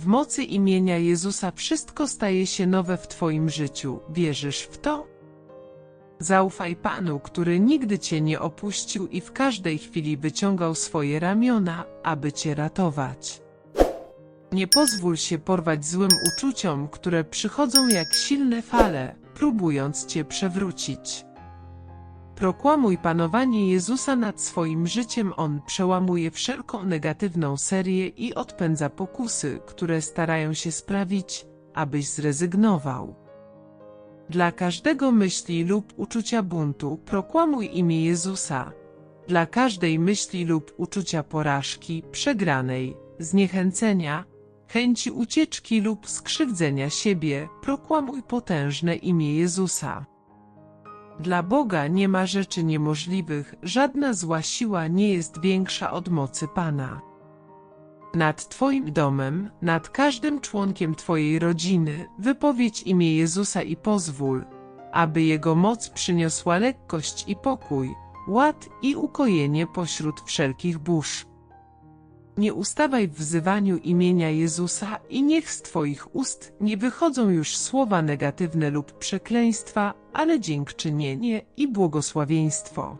W mocy imienia Jezusa wszystko staje się nowe w Twoim życiu. Wierzysz w to? Zaufaj Panu, który nigdy Cię nie opuścił i w każdej chwili wyciągał swoje ramiona, aby Cię ratować. Nie pozwól się porwać złym uczuciom, które przychodzą jak silne fale, próbując Cię przewrócić. Proklamuj panowanie Jezusa nad swoim życiem, On przełamuje wszelką negatywną serię i odpędza pokusy, które starają się sprawić, abyś zrezygnował. Dla każdego myśli lub uczucia buntu proklamuj imię Jezusa. Dla każdej myśli lub uczucia porażki, przegranej, zniechęcenia, chęci ucieczki lub skrzywdzenia siebie, proklamuj potężne imię Jezusa. Dla Boga nie ma rzeczy niemożliwych, żadna zła siła nie jest większa od mocy Pana. Nad Twoim domem, nad każdym członkiem Twojej rodziny, wypowiedź imię Jezusa i pozwól, aby Jego moc przyniosła lekkość i pokój, ład i ukojenie pośród wszelkich burz. Nie ustawaj w wzywaniu imienia Jezusa i niech z Twoich ust nie wychodzą już słowa negatywne lub przekleństwa, ale dziękczynienie i błogosławieństwo.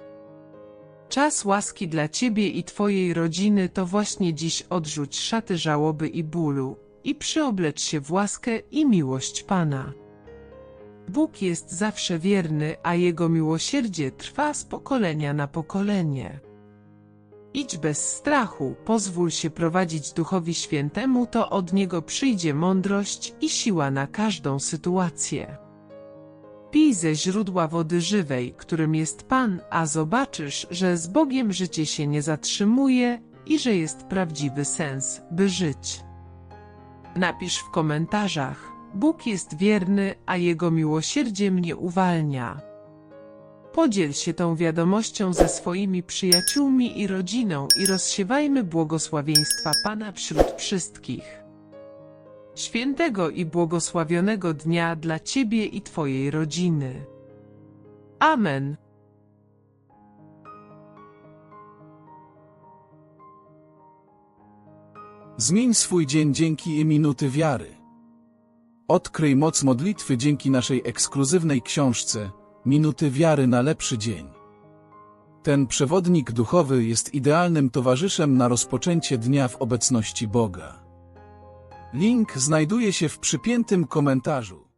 Czas łaski dla Ciebie i Twojej rodziny to właśnie dziś odrzuć szaty żałoby i bólu i przyoblecz się w łaskę i miłość Pana. Bóg jest zawsze wierny, a Jego miłosierdzie trwa z pokolenia na pokolenie. Idź bez strachu, pozwól się prowadzić Duchowi Świętemu, to od Niego przyjdzie mądrość i siła na każdą sytuację. Pij ze źródła wody żywej, którym jest Pan, a zobaczysz, że z Bogiem życie się nie zatrzymuje i że jest prawdziwy sens, by żyć. Napisz w komentarzach: Bóg jest wierny, a Jego miłosierdzie mnie uwalnia. Podziel się tą wiadomością ze swoimi przyjaciółmi i rodziną i rozsiewajmy błogosławieństwa Pana wśród wszystkich. Świętego i błogosławionego dnia dla Ciebie i Twojej rodziny. Amen. Zmień swój dzień dzięki minuty wiary. Odkryj moc modlitwy dzięki naszej ekskluzywnej książce Minuty wiary na lepszy dzień. Ten przewodnik duchowy jest idealnym towarzyszem na rozpoczęcie dnia w obecności Boga. Link znajduje się w przypiętym komentarzu.